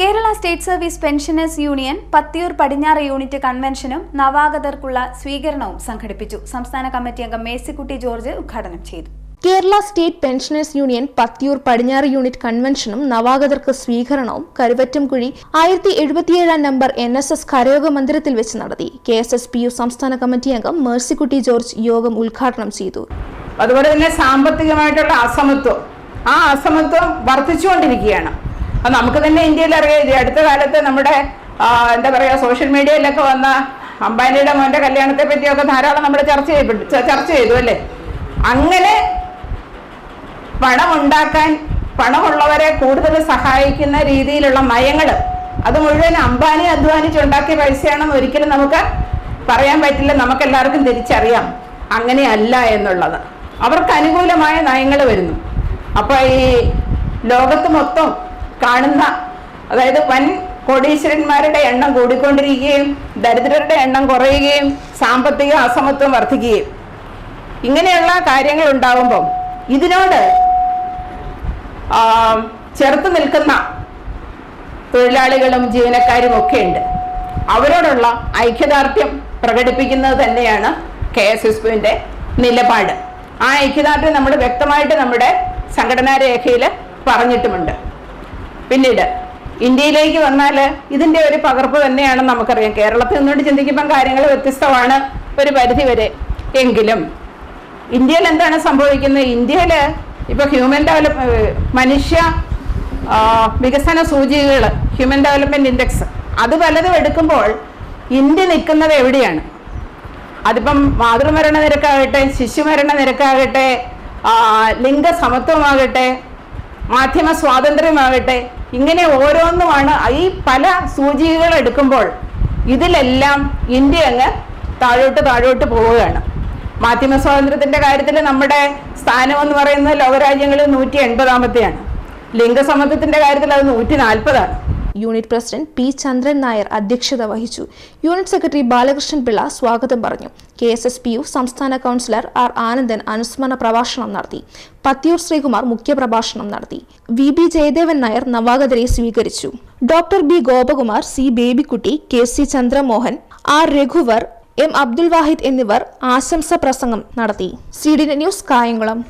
Kerala state service pensioners union Pathiyoor പടിഞ്ഞാറ് unit കൺവെൻഷനും നവാഗതർക്കുള്ള സ്വീകരണവും സംഘടിപ്പിച്ചു. സംസ്ഥാന കമ്മിറ്റി അംഗം മേഴ്സിക്കുട്ടി ജോർജ് ഉദ്ഘാടനം ചെയ്തു. Kerala state pensioners union Pathiyoor പടിഞ്ഞാറ് യൂണിറ്റ് കൺവെൻഷനും നവാഗതർക്ക് സ്വീകരണവും കരുവറ്റംകുഴി ആയിരത്തി എഴുപത്തിയേഴാം നമ്പർ എൻ എസ് എസ് കരയോഗ മന്ദിരത്തിൽ വെച്ച് നടത്തി. K S S P U സംസ്ഥാന കമ്മിറ്റി അംഗം മേഴ്സിക്കുട്ടി ജോർജ് യോഗം ഉദ്ഘാടനം ചെയ്തു. അതുപോലെ തന്നെ സാമ്പത്തികമായിട്ടുള്ള അസമത്വം. ആ അസമത്വം വർദ്ധിച്ചുകൊണ്ടിരിക്കുകയാണ്. അത് നമുക്ക് തന്നെ ഇന്ത്യയിൽ അറിയാം അടുത്ത കാലത്ത് നമ്മുടെ എന്താ പറയുക സോഷ്യൽ മീഡിയയിലൊക്കെ വന്ന അംബാനിയുടെ മോന്റെ കല്യാണത്തെ പറ്റിയൊക്കെ ധാരാളം നമ്മൾ ചർച്ച ചെയ്യപ്പെട്ടു ചർച്ച ചെയ്തു അല്ലേ? അങ്ങനെ പണം ഉണ്ടാക്കാൻ പണമുള്ളവരെ കൂടുതൽ സഹായിക്കുന്ന രീതിയിലുള്ള നയങ്ങൾ അത് മുഴുവൻ അംബാനി അധ്വാനിച്ചുണ്ടാക്കിയ പൈസയാണെന്ന് ഒരിക്കലും നമുക്ക് പറയാൻ പറ്റില്ല. നമുക്ക് എല്ലാവർക്കും തിരിച്ചറിയാം. അങ്ങനെയല്ല എന്നുള്ളത്. അവർക്ക് അനുകൂലമായ നയങ്ങൾ വരുന്നു. അപ്പോൾ ഈ ലോകത്ത് മൊത്തം കാണുന്ന അതായത് വൻ കോടീശ്വരന്മാരുടെ എണ്ണം കൂടിക്കൊണ്ടിരിക്കുകയും ദരിദ്രരുടെ എണ്ണം കുറയുകയും സാമ്പത്തിക അസമത്വം വർദ്ധിക്കുകയും. ഇങ്ങനെയുള്ള കാര്യങ്ങൾ ഉണ്ടാകുമ്പം ഇതിനോട് ചെറുത്ത് നിൽക്കുന്ന തൊഴിലാളികളും ജീവനക്കാരും ഒക്കെ ഉണ്ട്. അവരോടുള്ള ഐക്യദാർഢ്യം പ്രകടിപ്പിക്കുന്നത് തന്നെയാണ് കെ എസ് എസ് നിലപാട്. ആ ഐക്യദാർഢ്യം നമ്മൾ വ്യക്തമായിട്ട് നമ്മുടെ സംഘടനാ രേഖയിൽ പറഞ്ഞിട്ടുമുണ്ട്. പിന്നീട് ഇന്ത്യയിലേക്ക് വന്നാൽ ഇതിന്റെ ഒരു പകർപ്പ് തന്നെയാണ് നമുക്കറിയാം. കേരളത്തിൽ നിന്നുകൊണ്ട് ചിന്തിക്കുമ്പം കാര്യങ്ങൾ വ്യത്യസ്തമാണ് ഒരു പരിധി വരെ എങ്കിലും. ഇന്ത്യയിൽ എന്താണ് സംഭവിക്കുന്നത്? ഇന്ത്യയിൽ ഇപ്പൊ ഹ്യൂമൻ ഡെവലപ്പ് മനുഷ്യ വികസന സൂചികകൾ ഹ്യൂമൻ ഡെവലപ്മെന്റ് ഇൻഡെക്സ് അത് പലതും എടുക്കുമ്പോൾ ഇന്ത്യ നിൽക്കുന്നത് എവിടെയാണ്? അതിപ്പം മാതൃമരണ നിരക്കാകട്ടെ ശിശുമരണ നിരക്കാകട്ടെ ലിംഗ ലിംഗസമത്വമാകട്ടെ മാധ്യമ സ്വാതന്ത്ര്യമാകട്ടെ ഇങ്ങനെ ഓരോന്നുമാണ് ഈ പല സൂചികകൾ എടുക്കുമ്പോൾ ഇതിലെല്ലാം ഇന്ത്യ അങ്ങ് താഴോട്ട് താഴോട്ട് പോവുകയാണ്. മാധ്യമ സ്വാതന്ത്ര്യത്തിന്റെ കാര്യത്തിൽ നമ്മുടെ സ്ഥാനം എന്ന് പറയുന്നത് ലോകരാജ്യങ്ങളിൽ നൂറ്റി എൺപതാമത്തെയാണ്. ലിംഗസമത്വത്തിന്റെ കാര്യത്തിൽ അത് നൂറ്റി നാൽപ്പതാണ്. Unit president P Chandran Nair അധ്യക്ഷത വഹിച്ചു. യൂണിറ്റ് സെക്രട്ടറി ബാലകൃഷ്ണൻ പിള്ള സ്വാഗതം പറഞ്ഞു. K S S P U സംസ്ഥാന കൗൺസിലർ ആർ ആനന്ദൻ അനുസ്മരണ പ്രഭാഷണം നടത്തി. പത്തിയൂർ ശ്രീകുമാർ മുഖ്യപ്രഭാഷണം നടത്തി. വി ബി ജയദേവൻ നായർ നവാഗതരെ സ്വീകരിച്ചു. Doctor B Gopakumar C Babykutty K C Chandramohan R രഘുവർ M Abdul വാഹിദ് എന്നിവർ ആശംസ പ്രസംഗം നടത്തി. C news Kayamkulam.